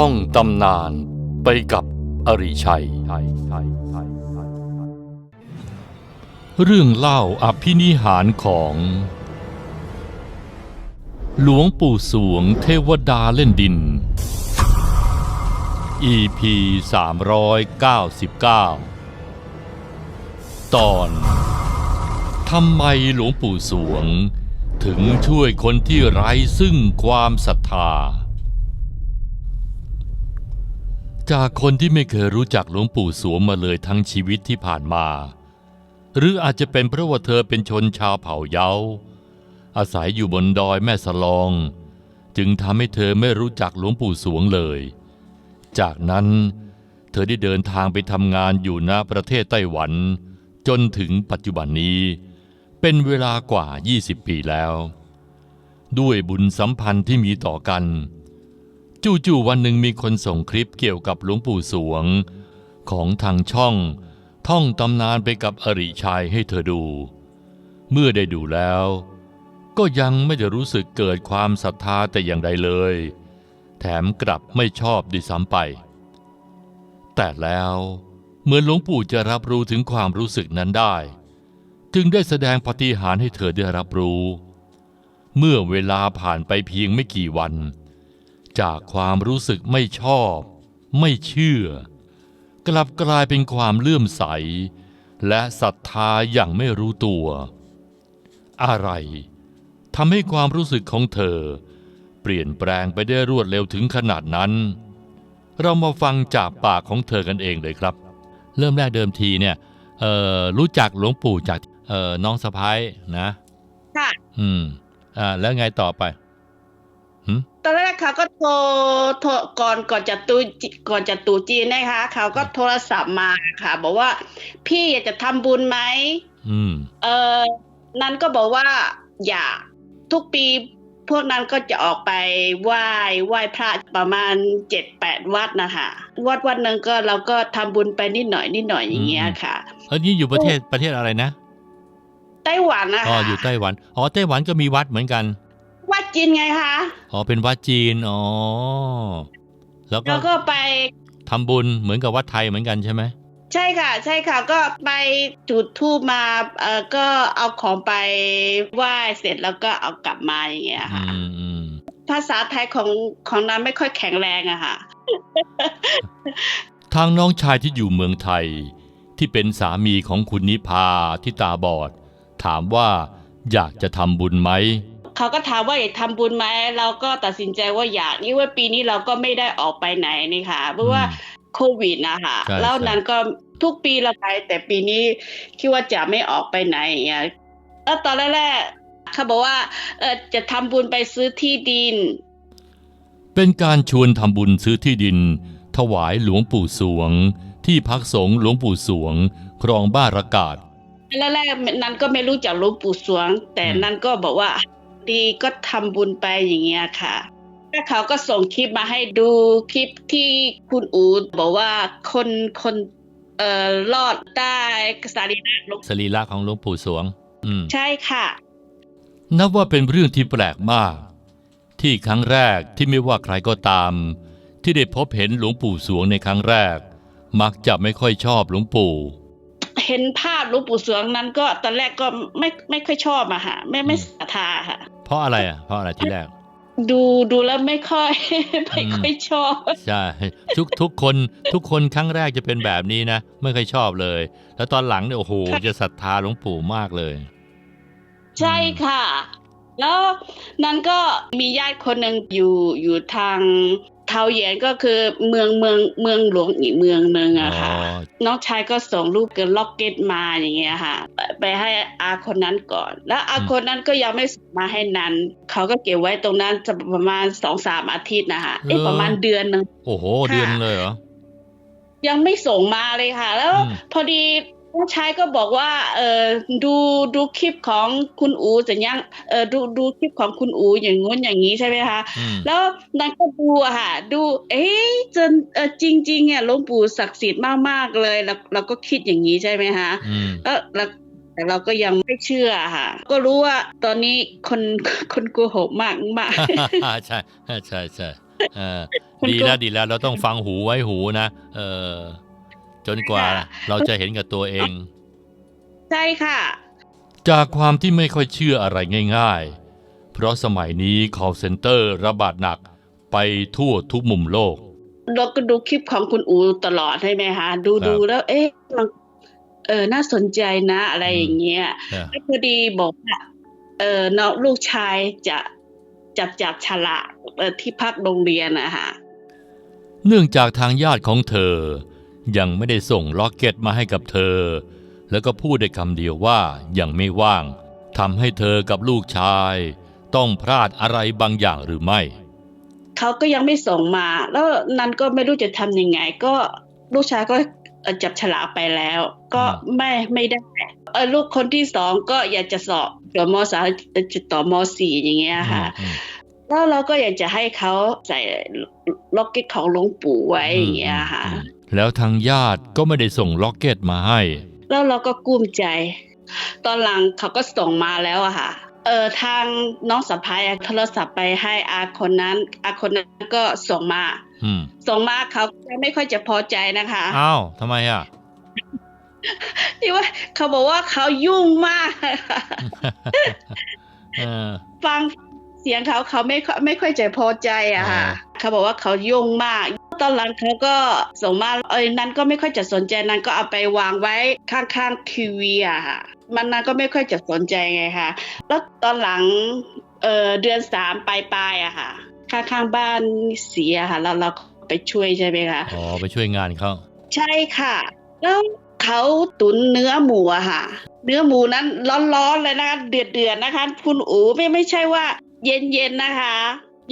ท่องตำนานไปกับอริชัย เรื่องเล่าอภินิหารของ หลวงปู่สวงเทวดาเล่นดิน EP 399 ตอนทำไมหลวงปู่สวง ถึงช่วยคนที่ไร้ซึ่งความศรัทธา จากคนที่ไม่เคยรู้จักหลวงปู่สวงมาเลยทั้งชีวิตที่ผ่านมา หรืออาจจะเป็นเพราะว่าเธอเป็นชนชาวเผ่าเยาอาศัยอยู่บนดอยแม่สลอง จึงทำให้เธอไม่รู้จักหลวงปู่สวงเลย จากนั้นเธอได้เดินทางไปทำงานอยู่ณประเทศไต้หวัน จนถึงปัจจุบันนี้ เป็นเวลากว่า 20 ปีแล้ว ด้วยบุญสัมพันธ์ที่มีต่อกัน จู่ๆวันหนึ่งมีคนส่งคลิปเกี่ยวกับหลวงปู่สวง ของทางช่อง ท่องตำนานไปกับอริชัยให้เธอดู เมื่อได้ดูแล้ว ก็ยังไม่ได้รู้สึกเกิดความศรัทธาแต่อย่างใดเลย แถมกลับไม่ชอบด้วยซ้ำไป แต่แล้วเหมือนหลวงปู่จะรับรู้ถึงความรู้สึกนั้นได้ จึงได้แสดงปฏิหารให้เธอได้รับรู้ เมื่อเวลาผ่านไปเพียงไม่กี่วัน จากความรู้สึกไม่ชอบ ไม่เชื่อ กลับกลายเป็นความเลื่อมใส และศรัทธาอย่างไม่รู้ตัว อะไรทำให้ความรู้สึกของเธอ เปลี่ยนแปลงไปได้รวดเร็วถึงขนาดนั้น เรามาฟังจากปากของเธอกันเองเลยครับ เริ่มแรกเดิมทีเนี่ยเอ่อรู้จักหลวงปู่จากเอ่อน้องสะพ้ายนะ ค่ะ อืม อ่า แล้วไงต่อไปหืม ตอนแรกเขาก็โทรโทรก่อนก่อนจะตูก่อนจะตูจีนนะคะ เขาก็โทรศัพท์มาค่ะ บอกว่า พี่อยากจะทำบุญไหมอืมเออนั้นก็บอกว่า อยากทุกปีพวกนั้นก็จะออกไปไหว้ไหว้พระประมาณเจ็ดแปดวัดนะคะวัดวัดหนึ่งก็เราก็ทำบุญไปนิดหน่อยนิดหน่อยอย่างเงี้ยค่ะเอันนี้อยู่ประเทศประเทศอะไรนะไต้หวันนะอ๋อคะอยู่ไต้หวันอ๋อไต้หวันก็มีวัดเหมือนกันวัด จีนไงคะอ๋อเป็นวัดจีนอ๋อแล้วก็แล้วก็ไปทำบุญเหมือนกับวัดไทยเหมือนกันใช่ไหมใช่ค่ะ ใช่ค่ะ ก็ไปจุดทูบมาเอ่อก็เอาของไปไหว้เสร็จแล้วก็เอากลับมาอย่างเงี้ยอืค่ะมอืมภาษาไทยของของนั้นไม่ค่อยแข็งแรงอะค่ะ ทางน้องชายที่อยู่เมืองไทย ที่เป็นสามีของคุณนิพาที่ตาบอด ถามว่าอยากจะทำบุญไหม เขาก็ถามว่าอยากทำบุญไหมเราก็ตัดสินใจว่าอยากนี่ว่าปีนี้เราก็ไม่ได้ออกไปไหนนี่ค่ะ เพราะว่าโควิดนะคะใช่แล้วใช่นั้นก็ทุกปีเราไป แต่ปีนี้คิดว่าจะไม่ออกไปไหนอย่างเงี้ยแล้วตอนแรกๆเขาบอกว่าเออจะทำบุญไปซื้อที่ดิน เป็นการชวนทำบุญซื้อที่ดิน ถวายหลวงปู่สวง ที่พักสงฆ์หลวงปู่สวง ครองบ้านระกาศแรกๆนั้นก็ไม่รู้จักหลวงปู่สวง แต่อืมนั้นก็บอกว่า ดีก็ทำบุญไปอย่างเงี้ยค่ะแล้วเขาก็ส่งคลิปมาให้ดูคลิปที่คุณอูบอกว่าคนคนเอ่อรอดได้สรีระหลวงสรีระของหลวงปู่สวง อืมใช่ค่ะ นับว่าเป็นเรื่องที่แปลกมาก ที่ครั้งแรกที่ไม่ว่าใครก็ตาม ที่ได้พบเห็นหลวงปู่สวงในครั้งแรก มักจะไม่ค่อยชอบหลวงปู่ เห็นภาพหลวงปู่สวงนั้นก็ตอนแรกก็ไม่ไม่ค่อยชอบอะค่ะไม่ไม่อืมศรัทธาค่ะ เพราะอะไรอะเพราะอะไรที่แรก ดูดูแล้วไม่ค่อยไม่ค่อยชอบใช่ทุกทุกคนทุกคนครั้งแรกจะเป็นแบบนี้นะไม่ค่อยชอบเลย แล้วตอนหลังเนี่ยโอ้โหค่ะจะศรัทธาหลวงปู่มากเลย ใช่ค่ะ แล้วนั้นก็มีญาติคนหนึ่งอยู่อยู่ทาง เทาเหยียนก็คือเมืองเมืองเมืองหลวงอีกเมืองหนึ่งอะค่ะอ๋อน้องชายก็ส่งรูปเกินล็อกเก็ตมาอย่างเงี้ยค่ะไปไปให้อาคนนั้นก่อน แล้วอาคนนั้นก็ยังไม่ส่งมาให้นันเขาก็เก็บไว้ตรงนั้นจะประมาณสองสามอาทิตย์นะคะเอ๊ะประมาณเดือนหนึ่งโอ้โหค่ะเดือนเลยเหรอยังไม่ส่งมาเลยค่ะ แล้วอืมพอดี ผู้ชายก็บอกว่า เออดูดูคลิปของคุณอูจะยังเออดูดูคลิปของคุณอูอย่างงู้นอย่างนี้ใช่ไหมคะอืมแล้วนางก็ดูอะค่ะ ดู เอ๊ะจนเออจริงๆเนี่ยหลวงปู่ศักดิ์สิทธิ์มากๆเลยเราเราก็คิดอย่างนี้ใช่ไหมคะอืมแล้วเราแต่เราก็ยังไม่เชื่อค่ะ ก็รู้ว่าตอนนี้คนคนโกหกมากมากใช่ใช่ใช่เออคุณดีครูแล้วดีแล้วเราต้องฟังหูไว้หูนะ เออ จนกว่าค่ะเราจะเห็นกับตัวเอง ใช่ค่ะ จากความที่ไม่ค่อยเชื่ออะไรง่าย ๆ เพราะสมัยนี้ call center ระบาดหนักไปทั่วทุกมุมโลก เราก็ดูคลิปของคุณอูตลอดใช่ไหมคะ ดูครับดูแล้ว เอ๊ะมันเออน่าสนใจนะอะไรอย่างเงี้ยนะแล้วพอดีบอกว่าเออน้องลูกชายจะจับจับฉลากเอ่อที่พักโรงเรียนนะคะเนื่องจากทางญาติของเธอ ยังไม่ได้ส่งล็อกเก็ตมาให้กับเธอ แล้วก็พูดได้คำเดียวว่ายังไม่ว่างทำให้เธอกับลูกชาย ต้องพลาดอะไรบางอย่างหรือไม่ เขาก็ยังไม่ส่งมา แล้วนันก็ไม่รู้จะทำยังไง ก็ลูกชายก็เอ่อจับฉลากไปแล้ว ก็อืมไม่ไม่ได้เออลูกคนที่สองก็อยากจะสอบต่อมสามจะต่อมสี่อย่างเงี้ยค่ะอืมแล้วเราก็อยากจะให้เขาใส่ล็อกเก็ตของหลวงปู่ไว้อย่างเงี้ยค่ะอืม แล้วทางญาติก็ไม่ได้ส่งล็อกเก็ตมาให้ แล้วเราก็กุ้มใจ ตอนหลังเขาก็ส่งมาแล้วอะค่ะ เออทางน้องสะพ้ายอะโทรศัพท์ไปให้อาคนนั้น อาคนนั้นก็ส่งมาอืมส่งมาเขาก็ไม่ค่อยจะพอใจนะคะอ้าวทำไมอะที่ว่าเขาบอกว่าเขายุ่งมากเออฟัง เสียงเขาเขาไม่ค่อยไม่ค่อยจะพอใจอะค่ะอ่าเขาบอกว่าเขายุ่งมาก ตอนหลังเขาก็ส่งมาเอ้ยนั้นก็ไม่ค่อยจะสนใจนั้นก็เอาไปวางไว้ข้างๆทีวีอะค่ะ มันนั้นก็ไม่ค่อยจะสนใจไงคะแล้วตอนหลังเออเดือนสามปลายๆอะค่ะข้างๆบ้านเสียค่ะแล้วเราก็ไปช่วยใช่ไหมคะอ๋อไปช่วยงานเขาใช่ค่ะ แล้วเขาตุนเนื้อหมูอะค่ะ เนื้อหมูนั้นร้อนๆเลยนะคะเดือดๆนะคะ คุณอูไม่ไม่ใช่ว่า เย็นๆนะคะ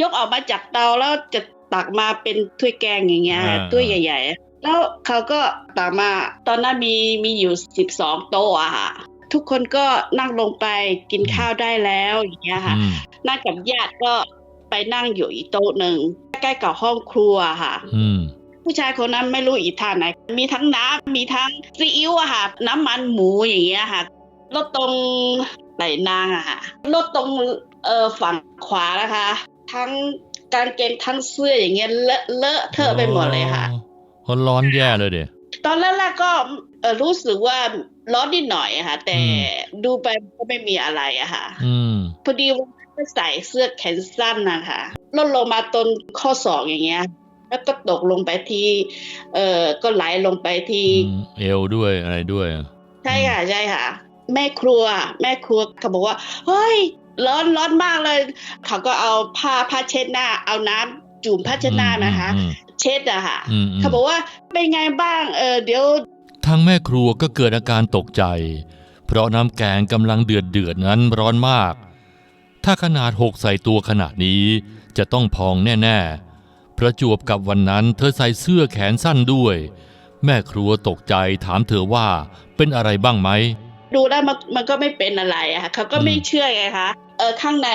ยกออกมาจากเตาแล้วจะตักมาเป็นถ้วยแกงอย่างเงี้ยค่ะถ้วยใหญ่ ๆ แล้วเขาก็ตักมาตอนนั้นมีมีอยู่สิบสองโต๊ะอะค่ะ ทุกคนก็นั่งลงไปกินข้าวได้แล้วอย่างเงี้ยค่ะ อืมนั่งกับญาติก็ไปนั่งอยู่อีกโต๊ะหนึ่งใกล้กับห้องครัวค่ะ อืมผู้ชายคนนั้นไม่รู้อีท่าไหน มีทั้งน้ำมีทั้งซีอิ๊วอะค่ะ น้ำมันหมูอย่างเงี้ยค่ะ รถตรงไหลนางอะค่ะ รถตรง เอ่อฝั่งขวานะคะ ทั้งกางเกงทั้งเสื้ออย่างเงี้ยเลอะเลอะเทอะไปหมดเลยค่ะคนร้อนแย่เลยเดี๋ยตอนแรกๆก็เอ่อรู้สึกว่าร้อนนิดหน่อยอะค่ะ แต่อืมดูไปก็ไม่มีอะไรอะค่ะอืมพอดีวันนั้นก็ใส่เสื้อแขนสั้นนะคะลดลงมาตนข้อศอกอย่างเงี้ย แล้วก็ตกลงไปที่ เอ่อก็ไหลลงไปที่อืมเอวด้วยอะไรด้วย ใช่ค่ะใช่ค่ะ แม่ครัว แม่ครัวเขาบอกว่าเฮ้ย ร้อนร้อนมากเลย เขาก็เอาผ้าผ้าเช็ดหน้า เอาน้ำจุ่มผ้าเช็ดหน้านะคะอืมเช็ดอะค่ะอืมอืมเขาบอกว่าเป็นไงบ้างเออเดี๋ยว ทางแม่ครัวก็เกิดอาการตกใจ เพราะน้ำแกงกำลังเดือดเดือดๆนั้นร้อนมาก ถ้าขนาดหกใส่ตัวขนาดนี้จะต้องพองแน่ๆ ประจวบกับวันนั้นเธอใส่เสื้อแขนสั้นด้วย แม่ครัวตกใจถามเธอว่าเป็นอะไรบ้างไหมดูแล้วมันมันก็ไม่เป็นอะไรอะค่ะเขาก็ไม่อืมเชื่อไงคะ เออข้างใน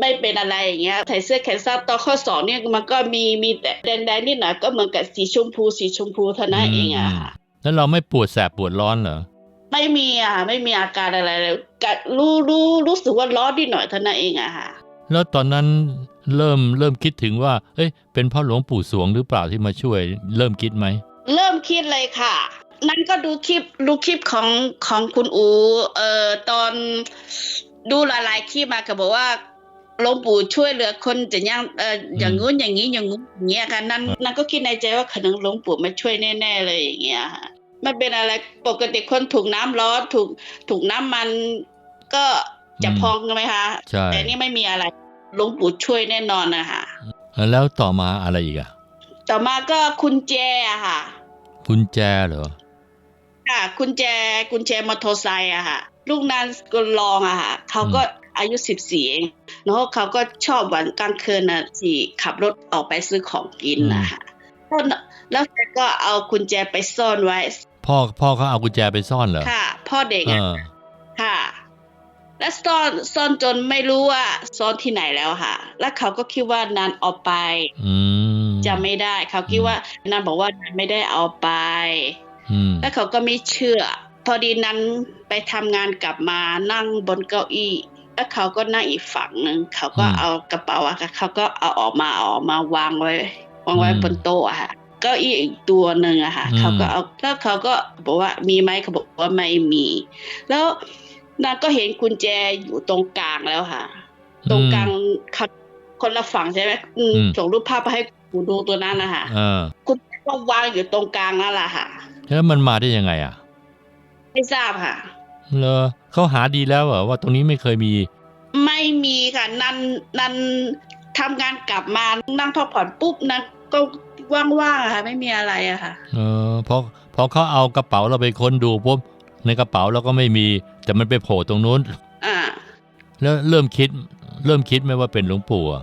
ไม่เป็นอะไรอย่างเงี้ยใส่เสื้อแขนสั้นตอนข้อสองเนี่ยมันก็มีมีแต่แดงๆนิดหน่อยก็เหมือนกับสีชมพูสีชมพูเท่านั้นเองอะค่ะแล้วเราไม่ปวดแสบปวดร้อนเหรอไม่มีอะค่ะไม่มีอาการอะไรเลยกะรู้รู้รู้สึกว่าร้อนนิดหน่อยเท่านั้นเองอะค่ะ แล้วตอนนั้นเริ่มเริ่มคิดถึงว่า เอ้ยเป็นเพ่อหลวงปู่สวงหรือเปล่าที่มาช่วย เริ่มคิดไหมเริ่มคิดเลยค่ะ นั่นก็ดูคลิปดูคลิปของของคุณอูเอ่อตอน ดูหลายๆคลิปมาก็บอกว่าหลวงปู่ช่วยเหลือคนจะยังเอ่ออย่างงู้นอย่างนี้อย่างงู้นอย่างเงี้ยค่ะนั่นนั่นก็คิดในใจว่าขนึงหลวงปู่มาช่วยแน่ๆเลยอย่างเงี้ยค่ะไม่เป็นอะไรปกติคนถูกน้ำร้อนถูกถูกน้ำมันก็จะอืมพองใช่ไหมคะใช่แต่นี่ไม่มีอะไรหลวงปู่ช่วยแน่นอนนะคะแล้วต่อมาอะไรอีกอะต่อมาก็คุณแจอะค่ะกุญแจเหรอค่ะกุญแจกุญแจมอเตอร์ไซค์อะค่ะ ลูกนั้นก็ลองอะค่ะเขาก็อายุสิบสี่เองแล้วเขาก็ชอบวันกลางคืนน่ะที่ขับรถออกไปซื้อของกินนะคะแล้วแล้วแกก็เอากุญแจไปซ่อนไว้ พ่อพ่อเขาเอากุญแจไปซ่อนเหรอค่ะ พ่อเด็กเออะอค่ะ แล้วซ่อนซ่อนจนไม่รู้ว่าซ่อนที่ไหนแล้วค่ะ แล้วเขาก็คิดว่านานเอาไปอืมจะไม่ได้ เขาคิดว่านานบอกว่านานไม่ได้เอาไปอืมแล้วเขาก็ไม่เชื่อ พอดีนั้นไปทำงานกลับมานั่งบนเก้าอี้แล้วเขาก็นั่งอีกฝั่งหนึ่งเขาก็อืมเอากระเป๋าอะค่ะเขาก็เอาออกมาเอาออกมาวางไว้วางไว้อืมบนโต๊ะอะค่ะเก็อีกตัวหนึ่งอะค่ะอืมเขาก็เอาแล้วเขาก็บอกว่ามีไหมเขาบอกว่าไม่มี แล้วนางก็เห็นกุญแจอยู่ตรงกลางแล้วค่ะ ตรงกลางเขาคนละฝั่งใช่ไหมอืมอืมส่งรูปภาพไปให้กูดูตัวนั้นนะคะเออคุณก็วางอยู่ตรงกลางนั่นแหละค่ะแล้วมันมาได้ยังไงอะ ไม่ทราบค่ะเลอเขาหาดีแล้วเหรอว่าตรงนี้ไม่เคยมี ไม่มีค่ะ นันนันทำงานกลับมานั่งพักผ่อนปุ๊บนันก็ว่างๆอะค่ะ ไม่มีอะไรอะค่ะ เออพอพอเขาเอากระเป๋าเราไปค้นดูปุ๊บในกระเป๋าเราก็ไม่มี แต่มันไปโผล่ตรงนู้น อ่า แล้วเริ่มคิด เริ่มคิดไหมว่าเป็นหลวงปู่อะ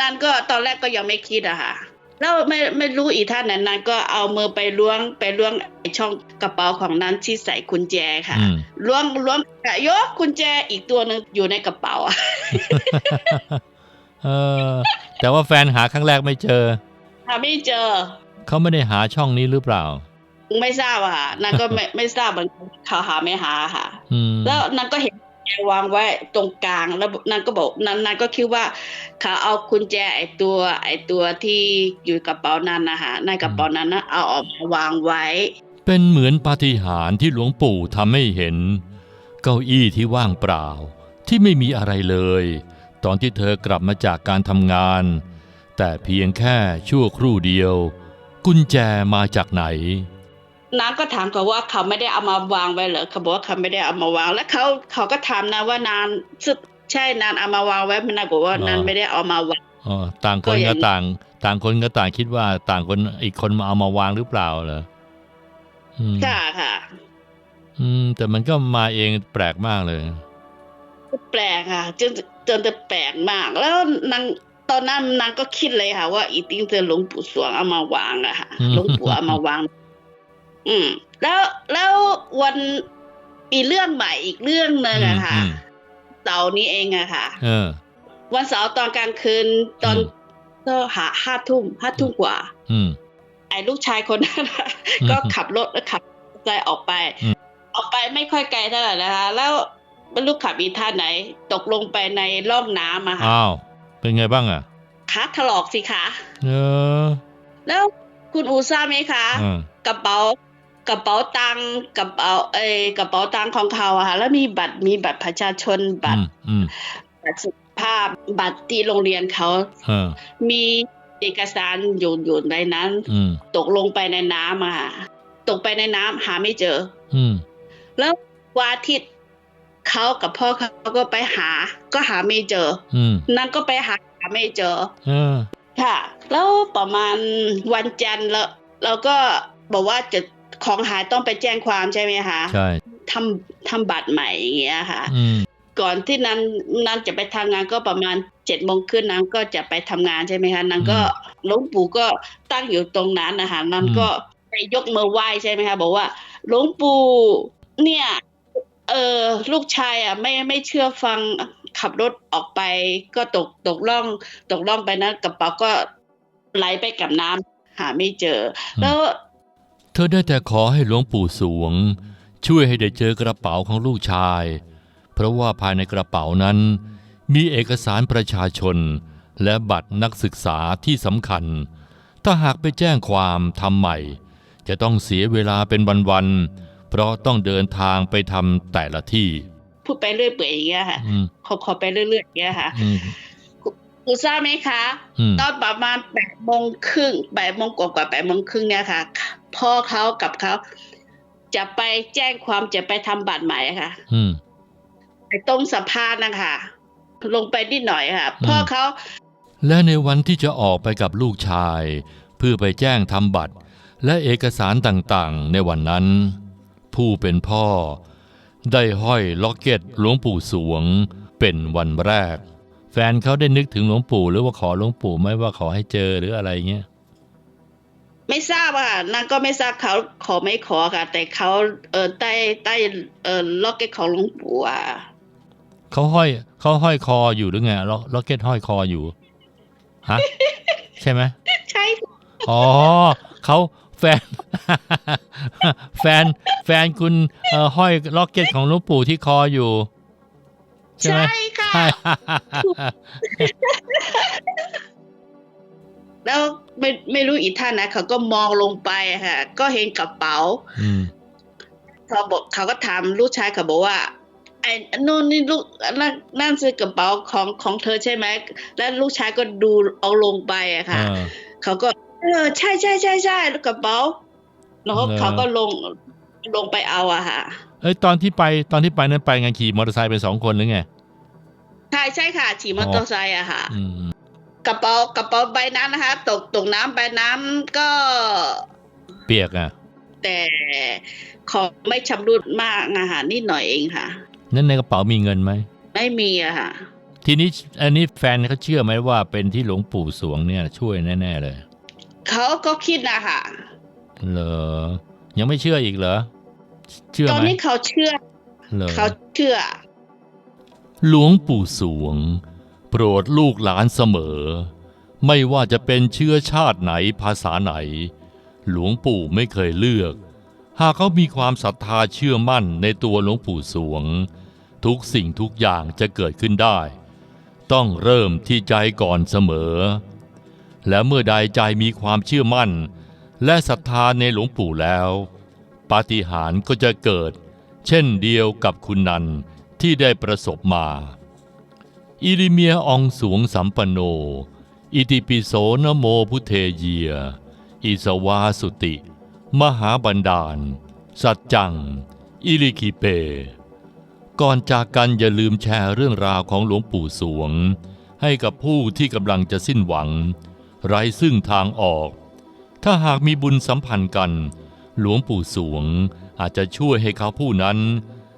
นันก็ตอนแรกก็ยังไม่คิดอะค่ะ แล้วไม่ไม่รู้อีท่านนั้นนันก็เอามือไปล้วงไปล้วงไอ้ช่องกระเป๋าของนันที่ใส่กุญแจค่ะอืมล้วงล้วงยกกุญแจอีกตัวหนึ่งอยู่ในกระเป๋าอะเออแต่ว่าแฟนหาครั้งแรกไม่เจอหาไม่เจอ เขาไม่ได้หาช่องนี้หรือเปล่า ไม่ทราบอะค่ะนันก็ไม่ไม่ทราบเหมือนกันเขาหาไม่หาค่ะอืมแล้วนันก็เห็นกุญ แจวางไว้ตรงกลางแล้วนันก็บอกนันนันก็คิดว่าเขาเอากุญแจไอตัวไอตัวที่อยู่กระเป๋านั้นนะคะในกระเป๋านั้นนะเอาออกมาวางไว้ เป็นเหมือนปาฏิหาริย์ที่หลวงปู่ทำให้เห็น เก้าอี้ที่ว่างเปล่า ที่ไม่มีอะไรเลย ตอนที่เธอกลับมาจากการทำงาน แต่เพียงแค่ชั่วครู่เดียว กุญแจมาจากไหน นันก็ถามเขาว่าเขาไม่ได้เอามาวางไว้เหรอเขาบอกว่าเขาไม่ได้เอามาวาง แล้วเขาเขาก็ถามนะว่านานซึใช่นานเอามาวางไว้มันนานบอกว่าอ๋อนันไม่ได้เอามาวางอ๋อต่างคนก็อก็ย่างต่าง ต่างคนก็ต่างคิดว่าต่างคนอีกคนมาเอามาวางหรือเปล่าเหรออืมค่ะค่ะ อืม แต่มันก็มาเองแปลกมากเลย แปลกค่ะ จนจนจะแปลกมาก แล้วนางตอนนั้นนางก็คิดเลยค่ะ ว่าอีติ้งเจอหลวงปู่สวงเอามาวางอะค่ะอืมหลวงปู่เอามาวาง อืมแล้วแล้ววันมีเรื่องใหม่อีกเรื่องหนึ่งอะค่ะอืมเสาร์นี้เองอะค่ะเออวันเสาร์ตอนกลางคืนตอนอืมก็หาห้าทุ่มห้าทุ่มกว่าอืมไอ้ลูกชายคนนั้นน่ะอืมก็ขับรถแล้วขับใจออกไปอืมออกไปไม่ค่อยไกลเท่าไหร่นะคะ แล้วไม่รู้ขับอีท่าไหน ตกลงไปในร่องน้ำอะค่ะอ้าวเป็นไงบ้างอะขาถลอกสิคะเออ แล้วคุณอูทราบไหมคะเออกระเป๋า กระเป๋าตังค์กระเป๋าเอยกระเป๋าตังค์ของเขาอะค่ะแล้วมีบัตรมีบัตรประชาชนบัตรอืมอืมบัตรสุขภาพบัตรที่โรงเรียนเขาเออมีเอกสารอยู่อยู่ในนั้นอืมตกลงไปในน้ำอะค่ะตกไปในน้ำหาไม่เจออืมแล้ววันอาทิตย์เขากับพ่อเขาก็ไปหา ก็หาไม่เจออืมนั่นก็ไปหาหาไม่เจอเออค่ะ แล้วประมาณวันจันทร์แล้วเราก็บอกว่าจะ ของหายต้องไปแจ้งความใช่ไหมคะใช่ทำทำบัตรใหม่อย่างเงี้ยค่ะอืมก่อนที่นั้นนั้นจะไปทำงานก็ประมาณเจ็ดโมงขึ้นนั้นก็จะไปทำงานใช่ไหมคะนั้นก็หลวงปู่ก็ตั้งอยู่ตรงนั้นนะคะนั้นก็ไปยกมือไหว้ใช่ไหมคะบอกว่าหลวงปู่เนี่ยเออลูกชายอะไม่ไม่เชื่อฟังขับรถออกไป ก็ตกตกล่องตกล่องไปนะกระเป๋าก็ไหลไปกับน้ำหาไม่เจออมแล้ว เธอได้แต่ขอให้หลวงปู่สวง ช่วยให้ได้เจอกระเป๋าของลูกชาย เพราะว่าภายในกระเป๋านั้น มีเอกสารประชาชน และบัตรนักศึกษาที่สำคัญ ถ้าหากไปแจ้งความทำใหม่ จะต้องเสียเวลาเป็นวันๆเพราะต้องเดินทางไปทำแต่ละที่ พูดไปเรื่อยเปื่อยอย่างเงี้ยค่ะอืมขอขอไปเรื่อยๆอย่างเงี้ยค่ะอืม คุณทราบไหมคะอืมตอนประมาณแปดโมงครึ่งแปดโมงกว่าๆแปดโมงครึ่งเนี่ยค่ะ พ่อเขากับเขาจะไปแจ้งความจะไปทำบัตรใหม่อะค่ะ อืมไปตรงสะพานนะคะลงไปนิดหน่อยค่ะ พ่อเขา และในวันที่จะออกไปกับลูกชาย เพื่อไปแจ้งทำบัตร และเอกสารต่างๆ ในวันนั้น ผู้เป็นพ่อ ได้ห้อยล็อกเก็ตหลวงปู่สวงเป็นวันแรก แฟนเขาได้นึกถึงหลวงปู่หรือว่าขอหลวงปู่ไหมว่าขอให้เจอหรืออะไรเงี้ยไม่ทราบอะนางก็ไม่ทราบเขาขอไม่ขอค่ะ แต่เขาเออใต้ใต้เออล็อกเก็ตของหลวงปู่อะเขาห้อยเขาห้อยคออยู่หรือไงล็อกล็อกเก็ตห้อยคออยู่ฮะใช่ไหมใช่อ๋อเขาแฟน แฟนแฟนคุณเอ่อห้อยล็อกเก็ตของหลวงปู่ที่คออยู่ ใช่ไหมใช่ค่ะใช่ แล้วไม่ไม่รู้อีท่านนะเขาก็มองลงไปอะค่ะ ก็เห็นกระเป๋าอืมเขาบอกเขาก็ถามลูกชายเขาบอกว่า ไอ้โน่นนี่ลูกนั่นนั่นคือกระเป๋าของของเธอใช่ไหมแล้วลูกชายก็ดูเอาลงไปอะค่ะเออเขาก็เออใช่ใช่ใช่ใช่แล้วกระเป๋าแล้วเหรอเขาก็ลงลงไปเอาอะค่ะ เอ้ยตอนที่ไปตอนที่ไปนั้นไปไงขี่มอเตอร์ไซค์ไปสองคนหรือไง ใช่ใช่ค่ะขี่มอเตอร์ไซค์อะค่ะอืมกระเป๋ากระเป๋าใบนั้นนะคะ ตกตกน้ำใบน้ำก็ เปียกอะแต่ของไม่ชำรุดมากนะคะนิดหน่อยเองค่ะ นั่นในกระเป๋ามีเงินไหมไม่มีอะค่ะ ทีนี้อันนี้แฟนเขาเชื่อไหมว่าเป็นที่หลวงปู่สวงเนี่ย ช่วยแน่ๆเลยเขาก็คิดนะคะเหรอยังไม่เชื่ออีกเหรอเชื่อตอนไหมนี้เขาเชื่อเหรอเขาเชื่อ หลวงปู่สวง โปรดลูกหลานเสมอ ไม่ว่าจะเป็นเชื้อชาติไหนภาษาไหน หลวงปู่ไม่เคยเลือก หากเขามีความศรัทธาเชื่อมั่นในตัวหลวงปู่สวง ทุกสิ่งทุกอย่างจะเกิดขึ้นได้ ต้องเริ่มที่ใจก่อนเสมอ และเมื่อใดใจมีความเชื่อมั่น และศรัทธาในหลวงปู่แล้ว ปาฏิหาริย์ก็จะเกิด เช่นเดียวกับคุณนัน ที่ได้ประสบมา อิริเมียอองสวงสัมปโน อิติปิโสนโมพุเทเยียอิสวาสุติ มหาบันดาล สัจจัง อิลิคิเป ก่อนจากกันอย่าลืมแชร์เรื่องราวของหลวงปู่สวง ให้กับผู้ที่กำลังจะสิ้นหวัง ไร้ซึ่งทางออก ถ้าหากมีบุญสัมพันธ์กัน หลวงปู่สวงอาจจะช่วยให้เขาผู้นั้น